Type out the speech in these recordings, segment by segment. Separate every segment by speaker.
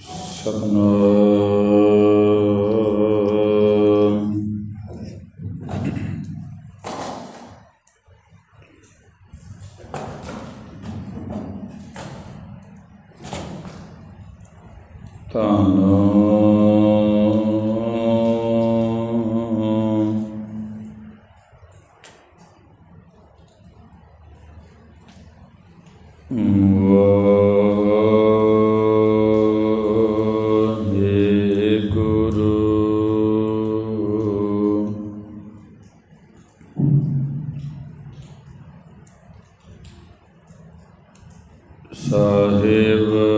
Speaker 1: ਸਤਨਾਮ ਸਾਹਿਬ।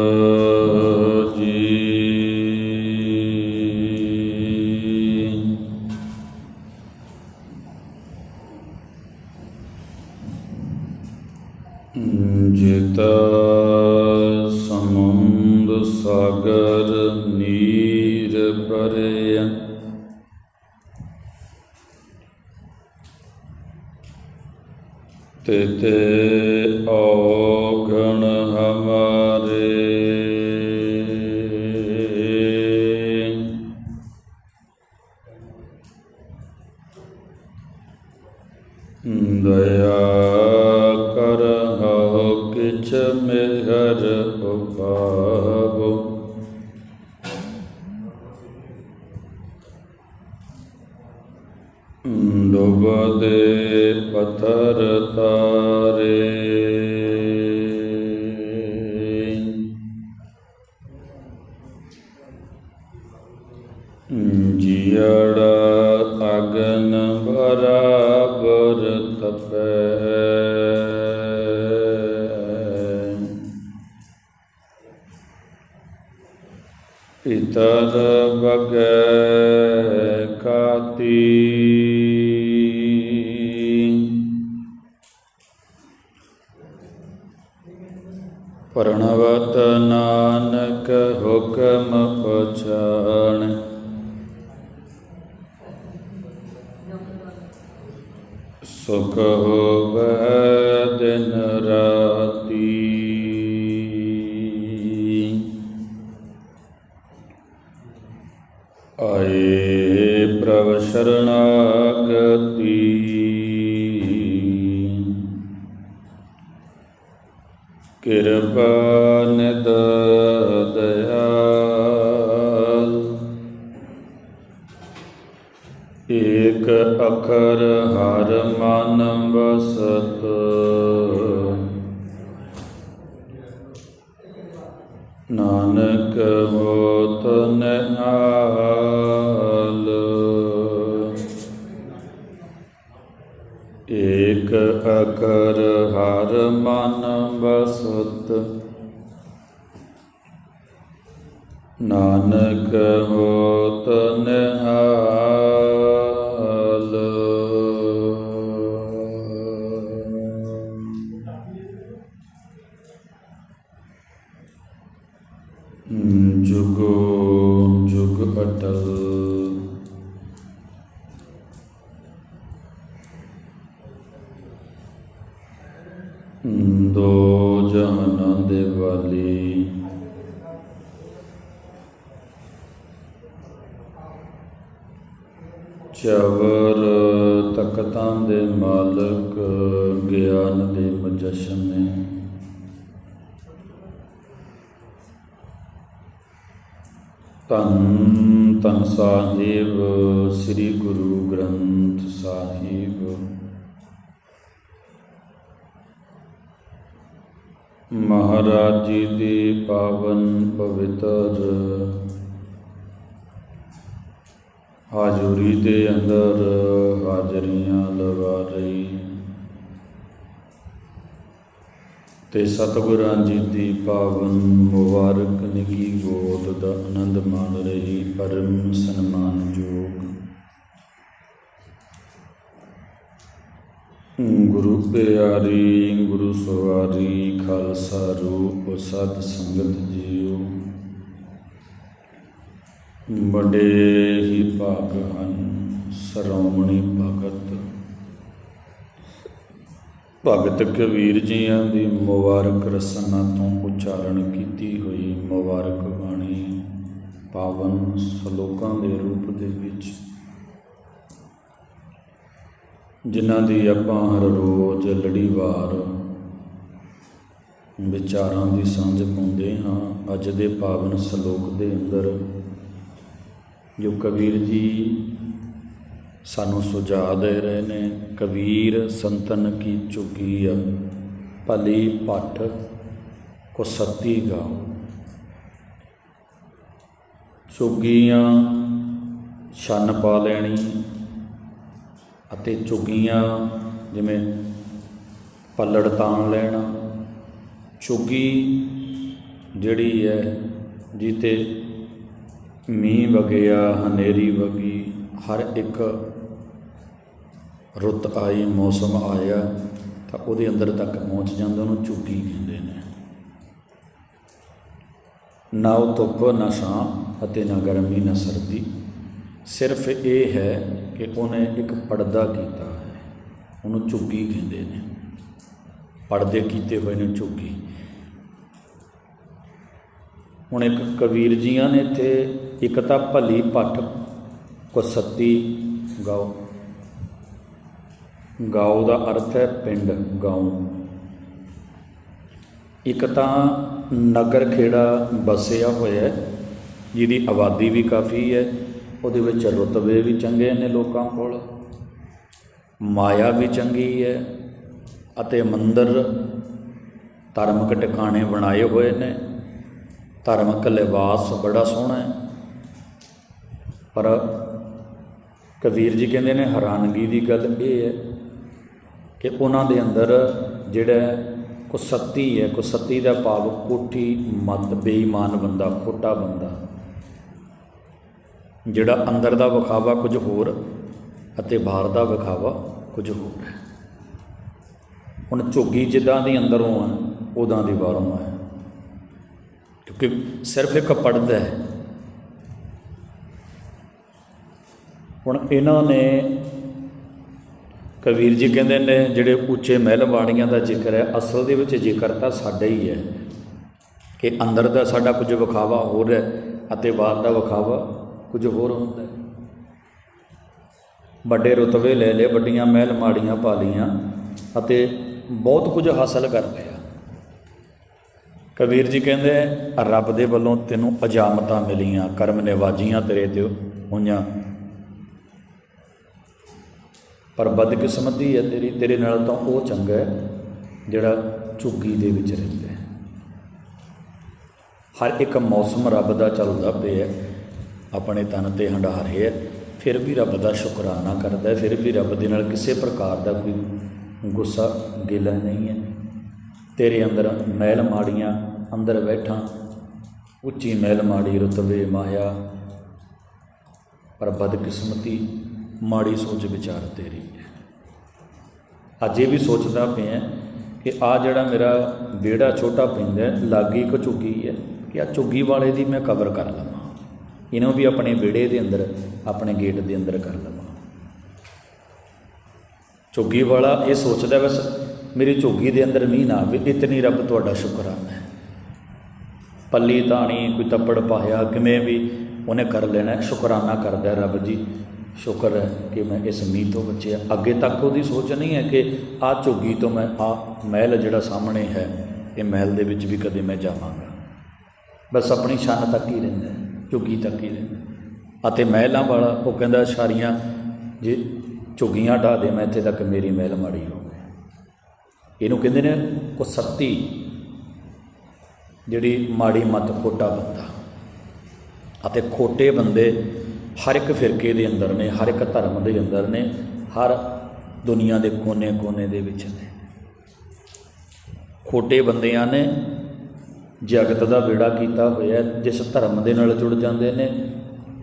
Speaker 1: ਪਿਤਰ ਬਗੈ ਕਾਤੀ ਪਰਣਵਤ ਨਾਨਕ ਹੁਕਮ ਪਛਾਣ ਸੁਖ ਹੋਵੈ ਦਿਨ ਰਾਤੀ ਆਏ ਪ੍ਰਭ ਸ਼ਰਣਾਗਤੀ ਕਿਰਪਾ ਅਖਰ ਹਰ ਮਨ ਬਸਤ ਨਾਨਕ ਹੋਤ ਨਿਹਾਲ। ਏਕ ਅਕਰ ਹਰ ਮਨ ਬਸਤ ਨਾਨਕ ਹੋਤ ਨਿਹਾਲ। ਚਵਰ ਤਖਤਾਂ ਦੇ ਮਾਲਕ, ਗਿਆਨ ਦੇ ਮੁਜਸ਼ਮੇ। ਤਨ ਤਨ ਸਾਹਿਬ, ਸ੍ਰੀ ਗੁਰੂ ਗ੍ਰੰਥ ਸਾਹਿਬ। ਮਹਾਰਾਜ ਜੀ ਦੀ ਪਾਵਨ ਪਵਿੱਤਰ ਹਾਜ਼ੂਰੀ ਦੇ ਅੰਦਰ ਹਾਜ਼ਰੀਆਂ ਲਗਾ ਰਹੀ ਤੇ ਸਤਿਗੁਰਾਂ ਜੀ ਦੀ ਪਾਵਨ ਮੁਬਾਰਕ ਨਿੱਕੀ ਗੋਦ ਦਾ ਆਨੰਦ ਮਾਣ ਰਹੀ, ਪਰਮ ਸਨਮਾਨਯੋਗ ਗੁਰੂ ਪਿਆਰੀ, ਗੁਰੂ ਸਵਾਰੀ, ਖਾਲਸਾ ਰੂਪ, ਸਤ ਸੰਗਤ ਜੀ। ਬੜੇ ਹੀ ਭਾਗ ਹਨ, ਸ਼੍ਰੋਮਣੀ ਭਗਤ। ਭਗਤ ਕਬੀਰ ਜੀਆਂ ਦੀ ਮੁਬਾਰਕ ਰਸਨਾ ਤੋਂ ਉਚਾਰਨ ਕੀਤੀ ਹੋਈ ਮੁਬਾਰਕ ਬਾਣੀ ਪਾਵਨ ਸ਼ਲੋਕਾਂ ਦੇ ਰੂਪ ਦੇ ਵਿੱਚ। ਜਿਨ੍ਹਾਂ ਦੀ ਆਪਾਂ ਹਰ ਰੋਜ਼ ਲੜੀਵਾਰ ਵਿਚਾਰਾਂ ਦੀ ਸਾਂਝ ਪਾਉਂਦੇ ਹਾਂ, ਅੱਜ ਦੇ ਪਾਵਨ ਸ਼ਲੋਕ ਦੇ ਅੰਦਰ ਜੋ ਕਬੀਰ ਜੀ ਸਾਨੂੰ ਸੁਝਾਅ ਦੇ ਰਹੇ ਨੇ, ਕਬੀਰ ਸੰਤਨ ਕੀ ਚੁਗੀਆ ਭਲੀ ਪੱਠ ਕੋ ਸਤੀ ਗਾਓ ਚੁਗੀਆਂ ਛੰਨ ਪਾ ਲੈਣੀ ਅਤੇ ਚੁਗੀਆਂ ਜਿਵੇਂ ਪੱਲੜ ਤਾਣ ਲੈਣਾ। ਚੁਗੀ ਜਿਹੜੀ ਹੈ ਜਿੱਤੇ ਮੀਂਹ ਵਗਿਆ, ਹਨੇਰੀ ਵਗੀ, ਹਰ ਇੱਕ ਰੁੱਤ ਆਈ, ਮੌਸਮ ਆਇਆ, ਤਾਂ ਉਹਦੇ ਅੰਦਰ ਤੱਕ ਪਹੁੰਚ ਜਾਂਦਾ, ਉਹਨੂੰ ਝੁੱਗੀ ਕਹਿੰਦੇ ਨੇ। ਨਾ ਉਹ ਧੁੱਪ, ਨਾ ਛਾਂ ਅਤੇ ਨਾ ਗਰਮੀ, ਨਾ ਸਰਦੀ। ਸਿਰਫ ਇਹ ਹੈ ਕਿ ਉਹਨੇ ਇੱਕ ਪਰਦਾ ਕੀਤਾ ਹੈ। ਉਹਨੂੰ ਝੁੱਗੀ ਕਹਿੰਦੇ ਨੇ। ਪਰਦੇ ਕੀਤੇ ਹੋਏ ਨੇ ਝੁੱਗੀ। ਹੁਣ ਇੱਕ ਕਬੀਰ ਜੀਆਂ ਨੇ ਇੱਥੇ ਇੱਕ ਤਾਂ ਭਲੀ ਪੱਠ ਕੁਸੱਤੀ ਗਾਉ ਗਾਓ ਦਾ ਅਰਥ ਹੈ ਪਿੰਡ, ਗਾਉ। ਇੱਕ ਤਾਂ ਨਗਰ ਖੇੜਾ ਬਸਿਆ ਹੋਇਆ ਹੈ, ਜਿਹਦੀ ਆਬਾਦੀ ਵੀ ਕਾਫੀ ਹੈ, ਉਹਦੇ ਵਿੱਚ ਰੁਤਬੇ ਵੀ ਚੰਗੇ ਨੇ ਲੋਕਾਂ ਕੋਲ। ਮਾਇਆ ਵੀ ਚੰਗੀ ਹੈ ਅਤੇ ਮੰਦਰ ਧਾਰਮਿਕ ਟਿਕਾਣੇ ਬਣਾਏ ਹੋਏ ਨੇ। ਧਾਰਮਿਕ ਲਿਬਾਸ ਬੜਾ ਸੋਹਣਾ ਹੈ। ਪਰ ਕਬੀਰ ਜੀ ਕਹਿੰਦੇ ਨੇ ਹੈਰਾਨਗੀ ਦੀ ਗੱਲ ਇਹ ਹੈ ਕਿ ਉਹਨਾਂ ਦੇ ਅੰਦਰ ਜਿਹੜਾ ਕੁਸੱਤੀ ਹੈ ਕੁਸੱਤੀ ਦਾ ਭਾਵ ਕੋਠੀ ਮਤ, ਬੇਈਮਾਨ ਬੰਦਾ, ਖੋਟਾ ਬੰਦਾ। ਜਿਹੜਾ ਅੰਦਰ ਦਾ ਵਿਖਾਵਾ ਕੁਝ ਹੋਰ ਅਤੇ ਬਾਹਰ ਦਾ ਵਿਖਾਵਾ ਕੁਝ ਹੋਰ ਹੈ। ਹੁਣ ਝੁੱਗੀ ਜਿੱਦਾਂ ਦੀ ਅੰਦਰੋਂ ਆ ਉਦਾਂ ਦੀ ਬਾਹਰੋਂ ਹੈ। ਕਿਉਂਕਿ ਸਿਰਫ ਇੱਕ ਪੜਦਾ ਹੈ। ਹੁਣ ਇਹਨਾਂ ਨੇ ਕਬੀਰ ਜੀ ਕਹਿੰਦੇ ਨੇ, ਜਿਹੜੇ ਉੱਚੇ ਮਹਿਲ ਬਾਣੀਆਂ ਦਾ ਜ਼ਿਕਰ ਹੈ, ਅਸਲ ਦੇ ਵਿੱਚ ਜ਼ਿਕਰ ਤਾਂ ਸਾਡਾ ਹੀ ਹੈ ਕਿ ਅੰਦਰ ਦਾ ਸਾਡਾ ਕੁਝ ਵਿਖਾਵਾ ਹੋਰ ਹੈ ਅਤੇ ਬਾਹਰ ਦਾ ਵਿਖਾਵਾ ਕੁਝ ਹੋਰ ਹੁੰਦਾ ਹੈ। ਵੱਡੇ ਰੁਤਬੇ ਲੈ ਲਏ, ਵੱਡੀਆਂ ਮਹਿਲ ਮਾੜੀਆਂ ਪਾ ਲਈਆਂ ਅਤੇ ਬਹੁਤ ਕੁਝ ਹਾਸਲ ਕਰ ਲਿਆ। ਕਬੀਰ ਜੀ ਕਹਿੰਦੇ, ਰੱਬ ਦੇ ਵੱਲੋਂ ਤੈਨੂੰ ਅਜਾਮਤਾਂ ਮਿਲੀਆਂ, ਕਰਮ ਨਿਵਾਜੀਆਂ ਤੇਰੇ ਤੇ ਹੋਈਆਂ। ਪਰ ਬਦਕਿਸਮਤੀ ਹੈ ਤੇਰੀ, ਤੇਰੇ ਨਾਲ ਤਾਂ ਉਹ ਚੰਗਾ ਹੈ ਜਿਹੜਾ ਝੁੱਗੀ ਦੇ ਵਿੱਚ ਰਹਿੰਦਾ ਹੈ। ਹਰ ਇੱਕ ਮੌਸਮ ਰੱਬ ਦਾ ਚੱਲਦਾ ਪਿਆ ਆਪਣੇ ਤਨ ਤੇ ਹੰਡਾਰ ਹੈ, ਫਿਰ ਵੀ ਰੱਬ ਦਾ ਸ਼ੁਕਰਾਨਾ ਕਰਦਾ ਫਿਰ ਵੀ ਰੱਬ ਦੇ ਨਾਲ ਕਿਸੇ ਪ੍ਰਕਾਰ ਦਾ ਕੋਈ ਗੁੱਸਾ, ਗਿਲਾ ਨਹੀਂ ਹੈ। ਤੇਰੇ ਅੰਦਰ ਮਹਿਲ ਮਾੜੀਆਂ, ਅੰਦਰ ਬੈਠਾ, ਉੱਚੀ ਮਹਿਲ ਮਾੜੀ ਰਤਬੇ ਮਾਇਆ, ਪਰ ਬਦਕਿਸਮਤੀ ਮਾੜੀ ਸੋਚ ਵਿਚਾਰ ਤੇਰੀ ਹੈ। ਇਹ ਵੀ ਸੋਚਦਾ ਪਿਆ ਕਿ ਆ ਜਿਹੜਾ ਮੇਰਾ ਵਿਹੜਾ ਛੋਟਾ ਪੈਂਦਾ ਲਾਗੀ ਇੱਕ ਝੁੱਗੀ ਹੈ ਕਿ ਆ ਝੁੱਗੀ ਵਾਲੇ ਦੀ ਮੈਂ ਕਵਰ ਕਰ ਲਵਾਂ। ਇਹਨੂੰ ਵੀ ਆਪਣੇ ਵਿਹੜੇ ਦੇ ਅੰਦਰ, ਆਪਣੇ ਗੇਟ ਦੇ ਅੰਦਰ ਕਰ ਲਵਾਂ। ਝੁੱਗੀ ਵਾਲਾ ਇਹ ਸੋਚਦਾ ਬਸ ਮੇਰੀ ਝੁੱਗੀ ਦੇ ਅੰਦਰ ਮੀਂਹ ਨਾ ਆਵੇ, ਇਤਨੀ ਰੱਬ ਤੁਹਾਡਾ ਸ਼ੁਕਰਾਨਾ ਹੈ ਪੱਲੀ ਤਾਣੀ ਕੋਈ ਤੱਪੜ ਪਾਇਆ, ਕਿਵੇਂ ਵੀ ਉਹਨੇ ਕਰ ਲੈਣਾ ਸ਼ੁਕਰਾਨਾ ਕਰਦਾ ਰੱਬ ਜੀ। ਸ਼ੁਕਰ ਹੈ ਕਿ ਮੈਂ ਇਸ ਮੀਂਹ ਤੋਂ ਬਚਿਆ। ਅੱਗੇ ਤੱਕ ਉਹਦੀ ਸੋਚ ਨਹੀਂ ਹੈ ਕਿ ਆ ਝੁੱਗੀ ਤੋਂ ਮੈਂ ਆ ਮਹਿਲ ਜਿਹੜਾ ਸਾਹਮਣੇ ਹੈ, ਇਹ ਮਹਿਲ ਦੇ ਵਿੱਚ ਵੀ ਕਦੇ ਮੈਂ ਜਾਵਾਂਗਾ। ਬਸ ਆਪਣੀ ਸ਼ਾਨ ਤੱਕ ਹੀ ਰਹਿੰਦਾ ਝੁੱਗੀ ਤੱਕ ਹੀ ਰਹਿੰਦਾ ਅਤੇ ਮਹਿਲਾਂ ਵਾਲਾ ਉਹ ਕਹਿੰਦਾ, ਸਾਰੀਆਂ ਜੇ ਝੁੱਗੀਆਂ ਢਾ ਦੇ, ਮੈਂ ਇੱਥੇ ਤੱਕ ਮੇਰੀ ਮਹਿਲ ਮਾੜੀ ਹੋ ਗਈ ਇਹਨੂੰ ਕਹਿੰਦੇ ਨੇ ਕੁਸੱਤੀ ਜਿਹੜੀ ਮਾੜੀ ਮਤ ਖੋਟਾ ਬੰਦਾ। ਅਤੇ ਖੋਟੇ ਬੰਦੇ ਹਰ ਇੱਕ ਫਿਰਕੇ ਦੇ ਅੰਦਰ ਨੇ, ਹਰ ਇੱਕ ਧਰਮ ਦੇ ਅੰਦਰ ਨੇ, ਹਰ ਦੁਨੀਆ ਦੇ ਕੋਨੇ-ਕੋਨੇ ਦੇ ਵਿੱਚ ਨੇ। ਖੋਟੇ ਬੰਦਿਆਂ ਨੇ ਜਗਤ ਦਾ ਵਿੜਾ ਕੀਤਾ ਹੋਇਆ ਜਿਸ ਧਰਮ ਦੇ ਨਾਲ ਜੁੜ ਜਾਂਦੇ ਨੇ,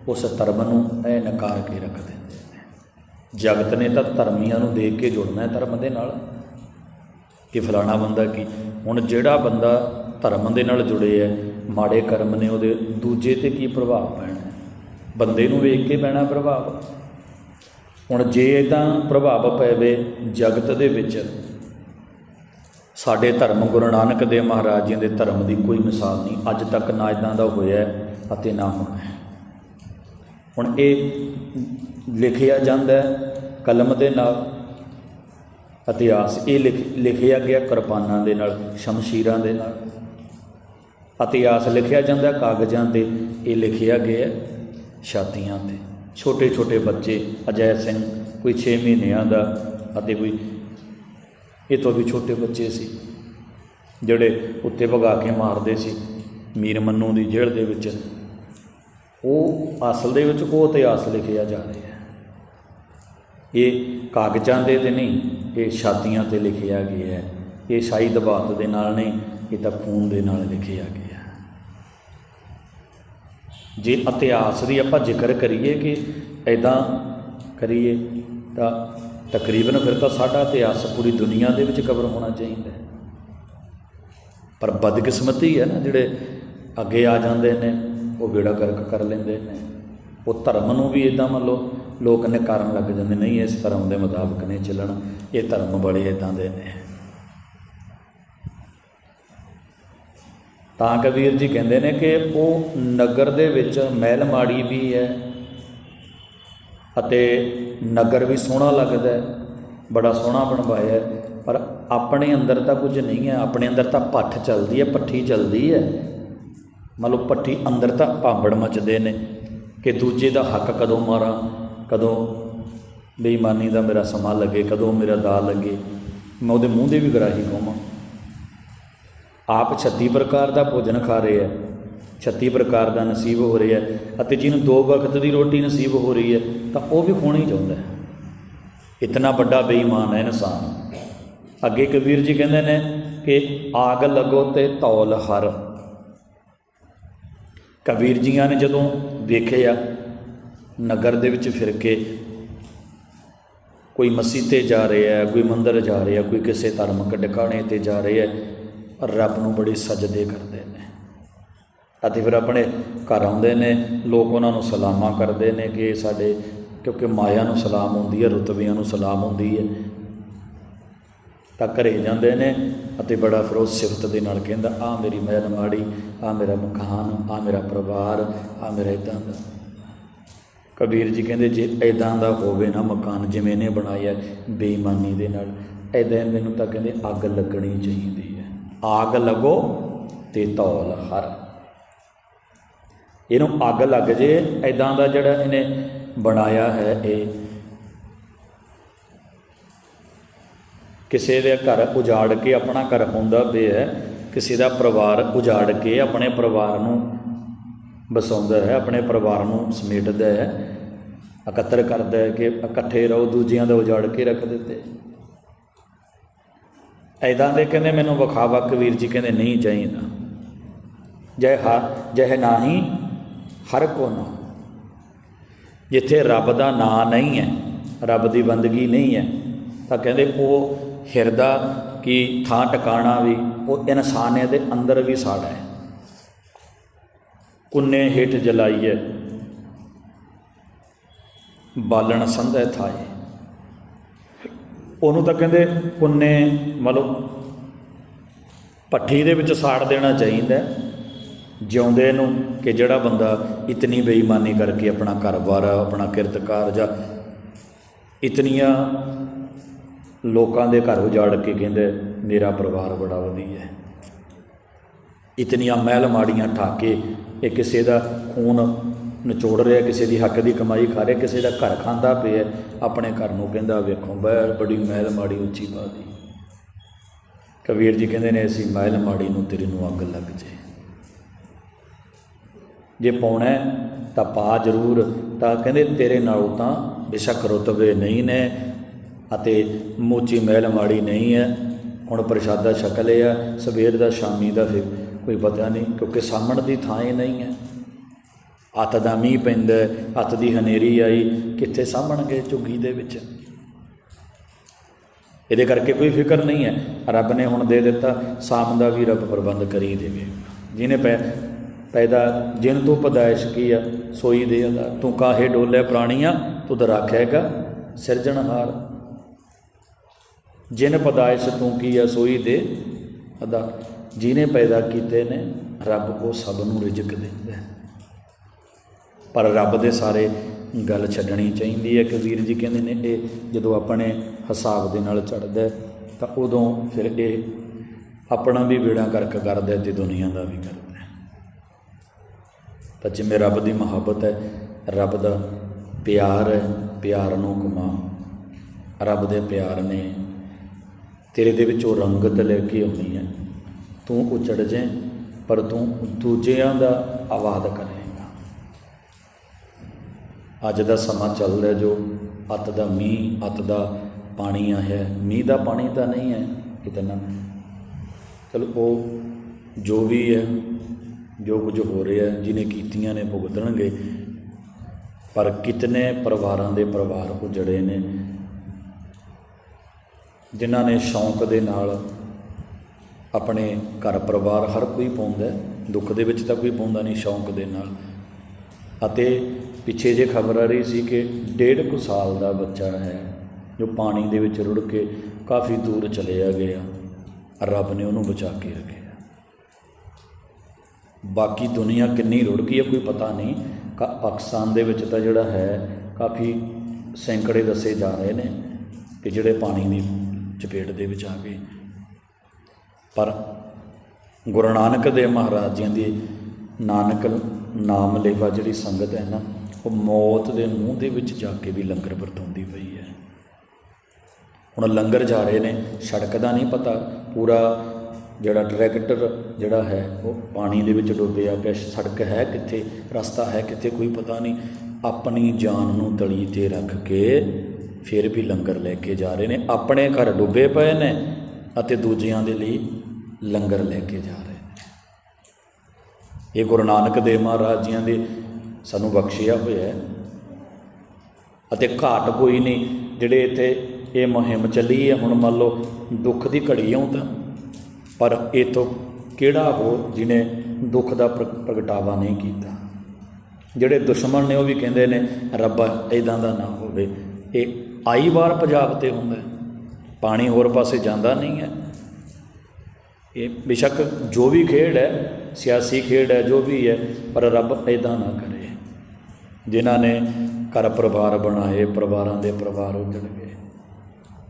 Speaker 1: ਉਸ ਧਰਮ ਨੂੰ ਇਹ ਨਕਾਰ ਕੇ ਰੱਖ ਦਿੰਦੇ ਨੇ। ਜਗਤ ਨੇ ਤਾਂ ਧਰਮੀਆਂ ਨੂੰ ਦੇਖ ਕੇ ਜੁੜਨਾ ਹੈ ਧਰਮ ਦੇ ਨਾਲ। ਕਿ ਫਲਾਣਾ ਬੰਦਾ ਕੀ? ਹੁਣ ਜਿਹੜਾ ਬੰਦਾ ਧਰਮ ਦੇ ਨਾਲ ਜੁੜੇ ਹੈ, ਮਾੜੇ ਕਰਮ ਨੇ ਉਹਦੇ ਦੂਜੇ ਤੇ ਕੀ ਪ੍ਰਭਾਵ ਪੈਣਾ? ਬੰਦੇ ਨੂੰ ਵੇਖ ਕੇ ਪੈਣਾ ਪ੍ਰਭਾਵ। ਹੁਣ ਜੇ ਤਾਂ ਪ੍ਰਭਾਵ ਪੈਵੇ ਜਗਤ ਦੇ ਵਿੱਚ, ਸਾਡੇ ਧਰਮ ਗੁਰੂ ਨਾਨਕ ਦੇਵ ਮਹਾਰਾਜ ਜੀ ਦੇ ਧਰਮ ਦੀ ਕੋਈ ਮਿਸਾਲ ਨਹੀਂ, ਅੱਜ ਤੱਕ ਨਾ ਇਦਾਂ ਦਾ ਹੋਇਆ ਅਤੇ ਨਾ ਹੋਣਾ ਹੁਣ ਇਹ ਲਿਖਿਆ ਜਾਂਦਾ ਕਲਮ ਦੇ ਨਾਲ ਇਤਿਹਾਸ ਇਹ ਲਿਖ, ਲਿਖਿਆ ਗਿਆ ਕਿਰਪਾਨਾਂ ਦੇ ਨਾਲ, ਸ਼ਮਸ਼ੀਰਾਂ ਦੇ ਨਾਲ। ਇਤਿਹਾਸ ਲਿਖਿਆ ਜਾਂਦਾ ਕਾਗਜ਼ਾਂ ਤੇ, ਇਹ ਲਿਖਿਆ ਗਿਆ ਛਾਤੀਆਂ ਤੇ। ਛੋਟੇ ਛੋਟੇ ਬੱਚੇ, ਅਜੈ ਸਿੰਘ, ਕੋਈ 6 ਮਹੀਨਿਆਂ ਦਾ ਅਤੇ ਕੋਈ ਇਹ ਤੋਂ ਵੀ ਛੋਟੇ ਬੱਚੇ ਸੀ, ਜਿਹੜੇ ਉੱਤੇ ਭਗਾ ਕੇ ਮਾਰਦੇ ਸੀ ਮੀਰ ਮੰਨੂ ਦੀ ਜੇਲ੍ਹ ਦੇ ਵਿੱਚ। ਉਹ ਅਸਲ ਦੇ ਵਿੱਚ ਉਹ ਇਤਿਹਾਸ ਲਿਖਿਆ ਜਾ ਰਿਹਾ ਹੈ। ਇਹ ਕਾਗਜ਼ਾਂ ਦੇ ਤੇ ਨਹੀਂ, ਇਹ ਛਾਤੀਆਂ ਤੇ ਲਿਖਿਆ ਗਿਆ ਹੈ। ਇਹ ਸ਼ਾਹੀ ਬਾਤ ਦੇ ਨਾਲ ਨਹੀਂ, ਇਹ ਤਾਂ ਖੂਨ ਦੇ ਨਾਲ ਲਿਖਿਆ ਗਿਆ ਜੇ ਇਤਿਹਾਸ ਦੀ ਆਪਾਂ ਜ਼ਿਕਰ ਕਰੀਏ ਕਿ ਐਦਾਂ ਕਰੀਏ ਤਾਂ ਤਕਰੀਬਨ ਫਿਰ ਤਾਂ ਸਾਡਾ ਇਤਿਹਾਸ ਪੂਰੀ ਦੁਨੀਆ ਦੇ ਵਿੱਚ ਕਵਰ ਹੋਣਾ ਚਾਹੀਦਾ ਹੈ। ਪਰ ਬਦਕਿਸਮਤੀ ਹੈ ਨਾ ਜਿਹੜੇ ਅੱਗੇ ਆ ਜਾਂਦੇ ਨੇ, ਉਹ ਬੇੜਾ ਗਰਕ ਕਰ ਲੈਂਦੇ ਨੇ। ਉਹ ਧਰਮ ਨੂੰ ਵੀ ਇਦਾਂ ਮੰਨ ਲਓ, ਲੋਕ ਨੇ ਕਾਰਨ ਲੱਗ ਜਾਂਦੇ ਨਹੀਂ ਇਸ ਧਰਮ ਦੇ ਮੁਤਾਬਕ ਨਹੀਂ ਚੱਲਣਾ, ਇਹ ਧਰਮ ਬੜੇ ਇਦਾਂ ਦੇ ਨੇ। ਤਾਂ ਕਬੀਰ ਜੀ ਕਹਿੰਦੇ ਨੇ ਕਿ ਉਹ ਨਗਰ ਦੇ ਵਿੱਚ ਮਹਿਲ ਮਾੜੀ ਵੀ ਹੈ ਅਤੇ ਨਗਰ ਵੀ ਸੋਹਣਾ ਲੱਗਦਾ ਹੈ, ਬੜਾ ਸੋਹਣਾ ਬਣਵਾਇਆ ਹੈ, ਪਰ ਆਪਣੇ ਅੰਦਰ ਤਾਂ ਕੁਝ ਨਹੀਂ ਹੈ, ਆਪਣੇ ਅੰਦਰ ਤਾਂ ਪੱਠ ਚੱਲਦੀ ਹੈ, ਪੱਠੀ ਚੱਲਦੀ ਹੈ। ਮੰਨ ਲਓ ਪੱਠੀ ਅੰਦਰ ਤਾਂ ਭਾਂਬੜ ਮਚਦੇ ਨੇ ਕਿ ਦੂਜੇ ਦਾ ਹੱਕ ਕਦੋਂ ਮਾਰਾਂ, ਕਦੋਂ ਬੇਈਮਾਨੀ ਦਾ ਮੇਰਾ ਸਮਾਂ ਲੱਗੇ, ਕਦੋਂ ਮੇਰਾ ਦਾ ਲੱਗੇ, ਮੈਂ ਉਹਦੇ ਮੂੰਹ ਦੇ ਵੀ ਗਰਾਹੀ ਕਹਾਂ ਆਪ 36 ਪ੍ਰਕਾਰ ਦਾ ਭੋਜਨ ਖਾ ਰਹੇ ਹੈ। 36 ਪ੍ਰਕਾਰ ਦਾ ਨਸੀਬ ਹੋ ਰਿਹਾ ਹੈ ਅਤੇ ਜਿਹਨੂੰ ਦੋ ਵਕਤ ਦੀ ਰੋਟੀ ਨਸੀਬ ਹੋ ਰਹੀ ਹੈ, ਤਾਂ ਉਹ ਵੀ ਖੋਣਾ ਹੀ ਚਾਹੁੰਦਾ ਹੈ। ਇਤਨਾ ਵੱਡਾ ਬੇਈਮਾਨ ਹੈ ਇਨਸਾਨ। ਅੱਗੇ ਕਬੀਰ ਜੀ ਕਹਿੰਦੇ ਨੇ ਕਿ ਆਗ ਲੱਗੋ ਤੇ ਤੌਲ ਹਰ। ਕਬੀਰ ਜੀਆਂ ਨੇ ਜਦੋਂ ਵੇਖਿਆ ਨਗਰ ਦੇ ਵਿੱਚ ਫਿਰ ਕੇ ਕੋਈ ਮਸਜਿਦ ਤੇ ਜਾ ਰਿਹਾ ਹੈ, ਕੋਈ ਮੰਦਰ ਜਾ ਰਿਹਾ ਕੋਈ ਕਿਸੇ ਧਾਰਮਿਕ ਟਿਕਾਣੇ ਤੇ ਜਾ ਰਿਹਾ ਹੈ ਪਰ ਰੱਬ ਨੂੰ ਬੜੀ ਸਜਦੇ ਕਰਦੇ ਨੇ। ਅਤੇ ਫਿਰ ਆਪਣੇ ਘਰ ਆਉਂਦੇ ਨੇ, ਲੋਕ ਉਹਨਾਂ ਨੂੰ ਸਲਾਮਾਂ ਕਰਦੇ ਨੇ ਕਿ ਸਾਡੇ, ਕਿਉਂਕਿ ਮਾਇਆ ਨੂੰ ਸਲਾਮ ਹੁੰਦੀ ਹੈ, ਰੁਤਬਿਆਂ ਨੂੰ ਸਲਾਮ ਹੁੰਦੀ ਹੈ। ਤਾਂ ਘਰੇ ਜਾਂਦੇ ਨੇ ਅਤੇ ਬੜਾ ਫਿਰ ਸਿਫਤ ਦੇ ਨਾਲ ਕਹਿੰਦਾ, ਆ ਮੇਰੀ ਮਹਿਲ ਮਾੜੀ, ਆ ਮੇਰਾ ਮਕਾਨ, ਆ ਮੇਰਾ ਪਰਿਵਾਰ, ਆ ਮੇਰਾ ਇਦਾਂ ਦਾ। ਕਬੀਰ ਜੀ ਕਹਿੰਦੇ, ਜੇ ਇਦਾਂ ਦਾ ਹੋਵੇ ਨਾ ਮਕਾਨ ਜਿਵੇਂ ਇਹਨੇ ਬਣਾਇਆ ਬੇਈਮਾਨੀ ਦੇ ਨਾਲ ਇਦਾਂ ਮੈਨੂੰ ਤਾਂ ਕਹਿੰਦੇ ਅੱਗ ਲੱਗਣੀ ਚਾਹੀਦੀ ਆਗ ਲੱਗੋ ਤੇ ਤੌਲ ਹਰ। ਇਹਨੂੰ ਅੱਗ ਲੱਗ ਜੇ ਇਦਾਂ ਦਾ ਜਿਹੜਾ ਇਹਨੇ ਬਣਾਇਆ ਹੈ ਇਹ। ਕਿਸੇ ਦੇ ਘਰ ਉਜਾੜ ਕੇ ਆਪਣਾ ਘਰ ਹੁੰਦਾ ਪਿਆ ਕਿਸੇ ਦਾ ਪਰਿਵਾਰ ਉਜਾੜ ਕੇ ਆਪਣੇ ਪਰਿਵਾਰ ਨੂੰ ਬਸਾਉਂਦਾ ਹੈ, ਆਪਣੇ ਪਰਿਵਾਰ ਨੂੰ ਸਮੇਟਦਾ ਹੈ, ਇਕੱਤਰ ਕਰਦਾ ਹੈ ਕਿ ਇਕੱਠੇ ਰਹੋ, ਦੂਜਿਆਂ ਦਾ ਉਜਾੜ ਕੇ ਰੱਖ ਦਿੱਤੇ। ਐਦਾਂ ਦੇ ਕਹਿੰਦੇ ਮੈਨੂੰ ਵਿਖਾਵਾ ਕਬੀਰ ਜੀ, ਕਹਿੰਦੇ ਨਹੀਂ ਚਾਹੀਦਾ ਜੈ ਹਾ, ਜੈ ਨਾਹੀ, ਹਰ ਕੋ ਨਾ। ਜਿੱਥੇ ਰੱਬ ਦਾ ਨਾਂ ਨਹੀਂ ਹੈ, ਰੱਬ ਦੀ ਬੰਦਗੀ ਨਹੀਂ ਹੈ, ਤਾਂ ਕਹਿੰਦੇ ਉਹ ਹਿਰਦਾ ਕੀ ਥਾਂ ਟਿਕਾਣਾ ਵੀ, ਉਹ ਇਨਸਾਨੀਅਤ ਦੇ ਅੰਦਰ ਵੀ ਸਾੜਾ ਹੈ। ਕੁੰਨੇ ਹੇਠ ਜਲਾਈਏ ਬਾਲਣ ਸੰਧੈ ਥਾਏ। ਉਹਨੂੰ ਤਾਂ ਕਹਿੰਦੇ ਕੁੰਨੇ ਮਤਲਬ ਪੱਠੀ ਦੇ ਵਿੱਚ ਸਾੜ ਦੇਣਾ ਚਾਹੀਦਾ ਜਿਉਂਦੇ ਨੂੰ ਕਿ ਜਿਹੜਾ ਬੰਦਾ ਇਤਨੀ ਬੇਈਮਾਨੀ ਕਰਕੇ ਆਪਣਾ ਘਰ-ਬਾਰ, ਆਪਣਾ ਕਿਰਤਕਾਰ ਜਾਂ ਇਤਨੀਆਂ ਲੋਕਾਂ ਦੇ ਘਰ ਉਜਾੜ ਕੇ ਕਹਿੰਦੇ, ਮੇਰਾ ਪਰਿਵਾਰ ਬੜਾ ਵਧੀਆ ਹੈ। ਇਤਨੀਆਂ ਮਹਿਲ ਮਾੜੀਆਂ ਠਾਕੇ, ਇਹ ਕਿਸੇ ਦਾ ਖੂਨ ਨਿਚੋੜ ਰਿਹਾ, ਕਿਸੇ ਦੀ ਹੱਕ ਦੀ ਕਮਾਈ ਖਾ ਰਿਹਾ, ਕਿਸੇ ਦਾ ਘਰ ਖਾਂਦਾ ਪਿਆ, ਆਪਣੇ ਘਰ ਨੂੰ ਕਹਿੰਦਾ, ਵੇਖੋ ਬਹਿ ਬੜੀ ਮਹਿਲ ਮਾੜੀ ਉੱਚੀ ਬਾਦੀ ਕਬੀਰ ਜੀ ਕਹਿੰਦੇ ਨੇ, ਅਸੀਂ ਮਹਿਲ ਮਾੜੀ ਨੂੰ ਤੇਰੇ ਨੂੰ ਅੱਗ ਲੱਗ ਜੇ। ਜੇ ਪਾਉਣਾ ਤਾਂ ਪਾ ਜ਼ਰੂਰ। ਤਾਂ ਕਹਿੰਦੇ, ਤੇਰੇ ਨਾਲੋਂ ਤਾਂ ਬੇਸ਼ੱਕ ਰੁਤਬੇ ਨਹੀਂ ਨੇ ਅਤੇ ਮੋਚੀ ਮਹਿਲ ਮਾੜੀ ਨਹੀਂ ਹੈ। ਹੁਣ ਪ੍ਰਸ਼ਾਦਾ ਛਕ ਹੈ ਸਵੇਰ ਦਾ, ਸ਼ਾਮੀ ਦਾ, ਫਿਰ ਕੋਈ ਪਤਾ ਨਹੀਂ, ਕਿਉਂਕਿ ਸਾਹਮਣ ਦੀ ਥਾਂ ਹੀ ਨਹੀਂ ਹੈ। ਹੱਥ ਦਾ ਮੀਂਹ ਪੈਂਦਾ, ਹੱਥ ਦੀ ਹਨੇਰੀ ਆਈ, ਕਿੱਥੇ ਸਾਂਭਣਗੇ ਝੁੱਗੀ ਦੇ ਵਿੱਚ? ਇਹਦੇ ਕਰਕੇ ਕੋਈ ਫਿਕਰ ਨਹੀਂ ਹੈ। ਰੱਬ ਨੇ ਹੁਣ ਦੇ ਦਿੱਤਾ, ਸਾਮ ਦਾ ਵੀ ਰੱਬ ਪ੍ਰਬੰਧ ਕਰੀ ਦੇਵੇ। ਜਿਹਨੇ ਪੈ, ਪੈਦਾ, ਜਿਨ ਤੂੰ ਪਦਾਇਸ਼ ਕੀ ਆ, ਸੋਈ ਦੇ ਅਦਾ ਤੂੰ ਕਾਹੇ ਡੋਲੇ ਪ੍ਰਾਣੀਆਂ ਤੁਧ ਰੱਖੇਗਾ ਸਿਰਜਣਹਾਰ ਜਿਨ ਪਦਾਇਸ਼ ਤੂੰ ਕੀ ਆ, ਸੋਈ ਦੇ, ਅਦਾ। ਜਿਹਨੇ ਪੈਦਾ ਕੀਤੇ ਨੇ, ਰੱਬ ਉਹ ਸਭ ਨੂੰ ਰਿਜ਼ਕ ਦਿੰਦਾ ਹੈ। ਪਰ ਰੱਬ ਦੇ ਸਾਰੇ ਗੱਲ ਛੱਡਣੀ ਚਾਹੀਦੀ ਹੈ। ਕਿ ਵੀਰ ਜੀ ਕਹਿੰਦੇ ਨੇ, ਇਹ ਜਦੋਂ ਆਪਣੇ ਹਿਸਾਬ ਦੇ ਨਾਲ ਚੜਦਾ ਤਾਂ ਉਦੋਂ ਫਿਰ ਇਹ ਆਪਣਾ ਵੀ ਵਿੜਾ ਕਰਕ ਕਰਦਾ ਹੈ ਤੇ ਦੁਨੀਆ ਦਾ ਵੀ ਕਰਦਾ ਤਾਂ ਜਿਵੇਂ ਰੱਬ ਦੀ ਮੁਹੱਬਤ ਹੈ, ਰੱਬ ਦਾ ਪਿਆਰ ਹੈ, ਪਿਆਰ ਨੂੰ ਕਮਾ ਰੱਬ ਦੇ ਪਿਆਰ ਨੇ ਤੇਰੇ ਦੇ ਵਿੱਚ ਉਹ ਰੰਗਤ ਲੈ ਕੇ ਆਉਣੀ ਹੈ। ਤੂੰ ਉਚੜ ਜਾਏ, ਪਰ ਤੂੰ ਦੂਜਿਆਂ ਦਾ ਆਵਾਜ਼ ਕਰ। ਅੱਜ ਦਾ ਸਮਾਂ ਚੱਲਦਾ ਜੋ ਅੱਤ ਦਾ ਮੀਂਹ ਅੱਤ ਦਾ ਪਾਣੀ ਆਇਆ। ਹੈ। ਮੀਂਹ ਦਾ ਪਾਣੀ ਤਾਂ ਨਹੀਂ ਹੈ ਇਤਨਾ ਚਲੋ ਉਹ ਜੋ ਵੀ ਹੈ ਜੋ ਕੁਝ ਹੋ ਰਿਹਾ ਹੈ, ਜਿਹਨੇ ਕੀਤੀਆਂ ਨੇ ਭੁਗਤਣਗੇ ਪਰ ਕਿਤਨੇ ਪਰਿਵਾਰਾਂ ਦੇ ਪਰਿਵਾਰ ਉਜੜੇ ਨੇ ਜਿਨ੍ਹਾਂ ਨੇ ਸ਼ੌਂਕ ਦੇ ਨਾਲ ਆਪਣੇ ਘਰ ਪਰਿਵਾਰ ਹਰ ਕੋਈ ਪਾਉਂਦਾ ਦੁੱਖ ਦੇ ਵਿੱਚ ਤਾਂ ਕੋਈ ਪਾਉਂਦਾ ਨਹੀਂ ਸ਼ੌਂਕ ਦੇ ਨਾਲ। ਅਤੇ ਪਿੱਛੇ ਜੇ ਖਬਰ ਆ ਰਹੀ ਸੀ ਕਿ ਡੇਢ ਕੁ ਸਾਲ ਦਾ ਬੱਚਾ ਹੈ, ਜੋ ਪਾਣੀ ਦੇ ਵਿੱਚ ਰੁੜ ਕੇ ਕਾਫੀ ਦੂਰ ਚਲਿਆ ਗਿਆ। ਰੱਬ ਨੇ ਉਹਨੂੰ ਬਚਾ ਕੇ ਰੱਖਿਆ। ਬਾਕੀ ਦੁਨੀਆ ਕਿੰਨੀ ਰੁੜ ਗਈ ਹੈ ਕੋਈ ਪਤਾ ਨਹੀਂ। ਕਾ ਪਾਕਿਸਤਾਨ ਦੇ ਵਿੱਚ ਤਾਂ ਜਿਹੜਾ ਹੈ, ਕਾਫੀ ਸੈਂਕੜੇ ਦੱਸੇ ਜਾ ਰਹੇ ਨੇ ਕਿ ਜਿਹੜੇ ਪਾਣੀ ਦੀ ਚਪੇਟ ਦੇ ਵਿੱਚ ਆ ਗਏ। ਪਰ ਗੁਰੂ ਨਾਨਕ ਦੇਵ ਮਹਾਰਾਜ ਜੀ ਦੀ ਨਾਨਕ ਨਾਮ ਲੇਵਾ ਜਿਹੜੀ ਸੰਗਤ ਹੈ ਨਾ, ਉਹ ਮੌਤ ਦੇ ਮੂੰਹ ਦੇ ਵਿੱਚ ਜਾ ਕੇ ਵੀ ਲੰਗਰ ਵਰਤਾਉਂਦੀ ਪਈ ਹੈ। ਹੁਣ ਲੰਗਰ ਜਾ ਰਹੇ ਨੇ, ਸੜਕ ਦਾ ਨਹੀਂ ਪਤਾ, ਪੂਰਾ ਜਿਹੜਾ ਟਰੈਕਟਰ ਜਿਹੜਾ ਹੈ, ਉਹ ਪਾਣੀ ਦੇ ਵਿੱਚ ਡੁੱਬਿਆ ਪਿਆ, ਸੜਕ ਹੈ ਕਿੱਥੇ, ਰਸਤਾ ਹੈ ਕਿੱਥੇ, ਕੋਈ ਪਤਾ ਨਹੀਂ। ਆਪਣੀ ਜਾਨ ਨੂੰ ਤਲੀ ਤੇ ਰੱਖ ਕੇ ਫਿਰ ਵੀ ਲੰਗਰ ਲੈ ਕੇ ਜਾ ਰਹੇ ਨੇ, ਆਪਣੇ ਘਰ ਡੁੱਬੇ ਪਏ ਨੇ ਅਤੇ ਦੂਜਿਆਂ ਦੇ ਲਈ ਲੰਗਰ ਲੈ ਕੇ ਜਾ ਰਹੇ ਇਹ ਗੁਰੂ ਨਾਨਕ ਦੇਵ ਮਹਾਰਾਜ ਜੀਆਂ ਦੇ ਸਾਨੂੰ ਬਖਸ਼ਿਆ ਹੋਇਆ ਹੈ। ਅਤੇ ਘਾਟ ਕੋਈ ਨਹੀਂ, ਜਿਹੜੇ ਇੱਥੇ ਇਹ ਮੁਹਿੰਮ ਚੱਲੀ ਹੈ, ਹੁਣ ਮੰਨ ਲਓ ਦੁੱਖ ਦੀ ਘੜੀ ਆਉਂ ਤਾਂ, ਪਰ ਇਹ ਕਿਹੜਾ ਹੋ ਜਿਨੇ ਦੁੱਖ ਦਾ ਪ੍ਰ- ਪ੍ਰਗਟਾਵਾ ਨਹੀਂ ਕੀਤਾ? ਜਿਹੜੇ ਦੁਸ਼ਮਣ ਨੇ ਉਹ ਵੀ ਕਹਿੰਦੇ ਨੇ, ਰੱਬਾ ਇਦਾਂ ਦਾ ਨਾ ਹੋਵੇ। ਇਹ ਆਈ ਵਾਰ ਪੰਜਾਬ ਤੇ ਹੁੰਦਾ ਪਾਣੀ ਹੋਰ ਪਾਸੇ ਜਾਂਦਾ ਨਹੀਂ ਹੈ। ਇਹ ਬੇਸ਼ੱਕ ਜੋ ਵੀ ਖੇਡ ਹੈ ਸਿਆਸੀ ਖੇਡ ਹੈ, ਜੋ ਵੀ ਹੈ, ਪਰ ਰੱਬ ਇਦਾਂ ਨਾ ਕਰੇ। ਜਿਨ੍ਹਾਂ ਨੇ ਘਰ ਪਰਿਵਾਰ ਬਣਾਏ, ਪਰਿਵਾਰਾਂ ਦੇ ਪਰਿਵਾਰ ਉੱਜੜ ਗਏ।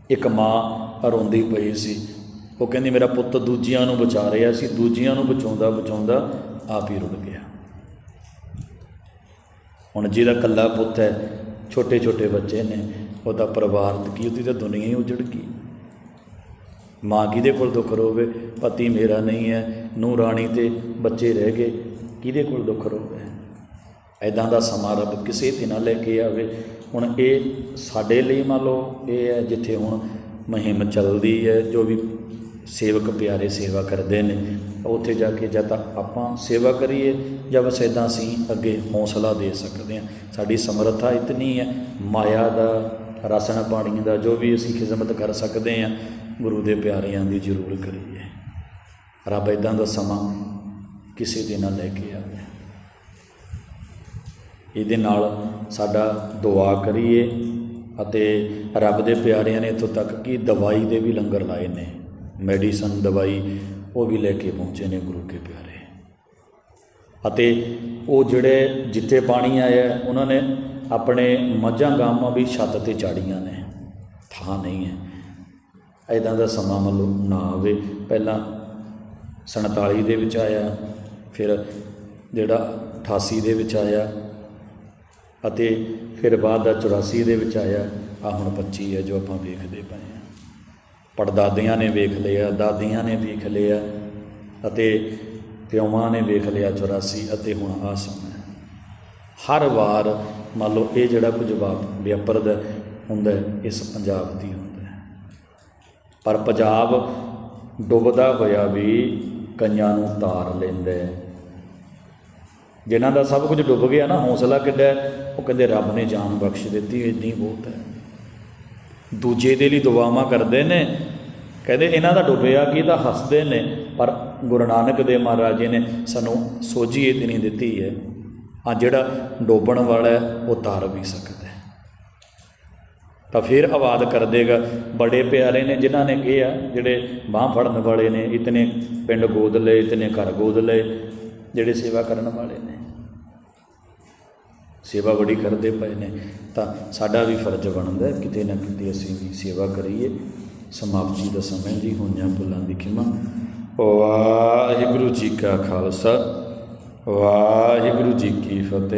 Speaker 1: ਇੱਕ ਮਾਂ ਰੋਂਦੀ ਪਈ ਸੀ। ਉਹ ਕਹਿੰਦੀ, ਮੇਰਾ ਪੁੱਤ ਦੂਜਿਆਂ ਨੂੰ ਬਚਾ ਰਿਹਾ ਸੀ। ਦੂਜਿਆਂ ਨੂੰ ਬਚਾਉਂਦਾ ਬਚਾਉਂਦਾ ਆਪ ਹੀ ਰੁੜ ਗਿਆ। ਹੁਣ ਜਿਹਦਾ ਕੱਲਾ ਪੁੱਤ ਹੈ ਛੋਟੇ ਛੋਟੇ ਬੱਚੇ ਨੇ, ਉਹਦਾ ਪਰਿਵਾਰ ਕੀ, ਉਹਦੀ ਤਾਂ ਦੁਨੀਆ ਹੀ ਉਜੜ ਗਈ। ਮਾਂ ਕਿਹਦੇ ਕੋਲ ਦੁੱਖ ਰੋਵੇ? ਪਤੀ ਮੇਰਾ ਨਹੀਂ ਹੈ। ਨੂੰ ਰਾਣੀ ਤੇ ਬੱਚੇ ਰਹਿ ਗਏ। ਕਿਹਦੇ ਕੋਲ ਦੁੱਖ ਰੋਵੇ? ਐਦਾਂ ਦਾ ਸਮਾਂ ਰੱਬ ਕਿਸੇ ਤੇ ਨਾ ਲੈ ਕੇ ਆਵੇ। ਹੁਣ ਇਹ ਸਾਡੇ ਲਈ ਮੰਨ ਲਓ ਇਹ ਹੈ, ਜਿੱਥੇ ਹੁਣ ਮੁਹਿੰਮ ਚੱਲਦੀ ਹੈ, ਜੋ ਵੀ ਸੇਵਕ ਪਿਆਰੇ ਸੇਵਾ ਕਰਦੇ ਨੇ, ਉੱਥੇ ਜਾ ਕੇ ਜਾਂ ਤਾਂ ਆਪਾਂ ਸੇਵਾ ਕਰੀਏ ਜਾਂ ਬਸ ਇਦਾਂ ਅਸੀਂ ਅੱਗੇ ਹੌਸਲਾ ਦੇ ਸਕਦੇ ਹਾਂ। ਸਾਡੀ ਸਮਰੱਥਾ ਇਤਨੀ ਹੈ, ਮਾਇਆ ਦਾ, ਰਸਨ ਪਾਣੀ ਦਾ, ਜੋ ਵੀ ਅਸੀਂ ਖਿਦਮਤ ਕਰ ਸਕਦੇ ਹਾਂ ਗੁਰੂ ਦੇ ਪਿਆਰਿਆਂ ਦੀ ਜ਼ਰੂਰ ਕਰੀਏ। ਰੱਬ ਇਦਾਂ ਦਾ ਸਮਾਂ ਕਿਸੇ ਦੇ ਨਾਲ ਲੈ ਕੇ ਆਵੇ। ਇਹਦੇ ਨਾਲ ਸਾਡਾ ਦੁਆ ਕਰੀਏ ਅਤੇ ਰੱਬ ਦੇ ਪਿਆਰਿਆਂ ਨੇ ਇੱਥੋਂ ਤੱਕ ਕਿ ਦਵਾਈ ਦੇ ਵੀ ਲੰਗਰ ਲਾਏ ਨੇ। ਮੈਡੀਸਨ ਦਵਾਈ ਉਹ ਵੀ ਲੈ ਕੇ ਪਹੁੰਚੇ ਨੇ ਗੁਰੂ ਕੇ ਪਿਆਰੇ। ਅਤੇ ਉਹ ਜਿਹੜੇ ਜਿੱਥੇ ਪਾਣੀ ਆਇਆ, ਉਹਨਾਂ ਨੇ ਆਪਣੇ ਮੱਝਾਂ ਗਾਵਾਂ ਵੀ ਛੱਤ ਤੇ ਚਾੜੀਆਂ ਨੇ। ਥਾਂ ਨਹੀਂ ਹੈ। ਐਦਾਂ ਦਾ ਸਮਾਂ ਮੰਨ ਲਓ ਨਾ ਆਵੇ। ਪਹਿਲਾਂ 47 ਦੇ ਵਿੱਚ ਆਇਆ, ਫਿਰ ਜਿਹੜਾ 88 ਦੇ ਵਿੱਚ ਆਇਆ ਅਤੇ ਫਿਰ ਬਾਅਦ ਦਾ 84 ਦੇ ਵਿੱਚ ਆਇਆ। ਆ ਹੁਣ 25 ਹੈ ਜੋ ਆਪਾਂ ਵੇਖਦੇ ਪਏ ਹਾਂ। ਪੜਦਾਦਿਆਂ ਨੇ ਵੇਖ ਲਿਆ, ਦਾਦੀਆਂ ਨੇ ਵੇਖ ਲਿਆ ਅਤੇ ਪਿਓਾਂ ਨੇ ਵੇਖ ਲਿਆ 84 ਅਤੇ ਹੁਣ ਆ ਸਮਾਂ ਹਰ ਵਾਰ ਮੰਨ ਲਓ ਇਹ ਜਿਹੜਾ ਕੁਝ ਵਾਪ ਵਾਪਰਦਾ ਹੁੰਦਾ ਇਸ ਪੰਜਾਬ ਦੀ ਹੁੰਦਾ ਪਰ ਪੰਜਾਬ ਡੁੱਬਦਾ ਹੋਇਆ ਵੀ ਕਈਆਂ ਨੂੰ ਤਾਰ ਲੈਂਦਾ ਹੈ। ਜਿਨ੍ਹਾਂ ਦਾ ਸਭ ਕੁਝ ਡੁੱਬ ਗਿਆ ਨਾ, ਹੌਸਲਾ ਕਿੱਡਾ ਉਹ ਕਹਿੰਦੇ ਰੱਬ ਨੇ ਜਾਨ ਬਖਸ਼ ਦਿੱਤੀ, ਇੰਨੀ ਬਹੁਤ ਹੈ। ਦੂਜੇ ਦੇ ਲਈ ਦੁਆਵਾਂ ਕਰਦੇ ਨੇ। ਕਹਿੰਦੇ ਇਹਨਾਂ ਦਾ ਡੁੱਬਿਆ ਕੀ ਤਾਂ ਹੱਸਦੇ ਨੇ, ਪਰ ਗੁਰੂ ਨਾਨਕ ਦੇਵ ਮਹਾਰਾਜ ਜੀ ਨੇ ਸਾਨੂੰ ਸੋਝੀ ਇਹ ਨਹੀਂ ਦਿੱਤੀ ਹੈ। ਆ ਜਿਹੜਾ ਡੋਬਣ ਵਾਲਾ ਉਹ ਤਾਰ ਵੀ ਸਕਦਾ ਤਾਂ ਫਿਰ ਆਵਾਜ਼ ਕਰ ਦੇਗਾ। ਬੜੇ ਪਿਆਰੇ ਨੇ ਜਿਨ੍ਹਾਂ ਨੇ ਇਹ ਆ, ਜਿਹੜੇ ਬਾਹ ਫੜਨ ਵਾਲੇ ਨੇ, ਇਤਨੇ ਪਿੰਡ ਗੋਦ ਲਏ, ਇਤਨੇ ਘਰ ਗੋਦ ਲਏ, ਜਿਹੜੇ ਸੇਵਾ ਕਰਨ ਵਾਲੇ ਨੇ। ਸੇਵਾ ਬੜੀ ਕਰਦੇ ਪਏ ਨੇ। ਤਾਂ ਸਾਡਾ ਵੀ ਫਰਜ਼ ਬਣਦਾ ਕਿਤੇ ਨਾ ਕਿਤੇ ਅਸੀਂ ਵੀ ਸੇਵਾ ਕਰੀਏ। ਸਮਾਪਤੀ ਦਾ ਸਮਾਂ ਜੀ, ਹੋਈਆਂ ਭੁੱਲਾਂ ਦੀ ਖਿਮਾ। ਵਾਹਿਗੁਰੂ ਜੀ ਕਾ ਖਾਲਸਾ, ਵਾਹਿਗੁਰੂ ਜੀ ਕੀ ਫਤਿਹ।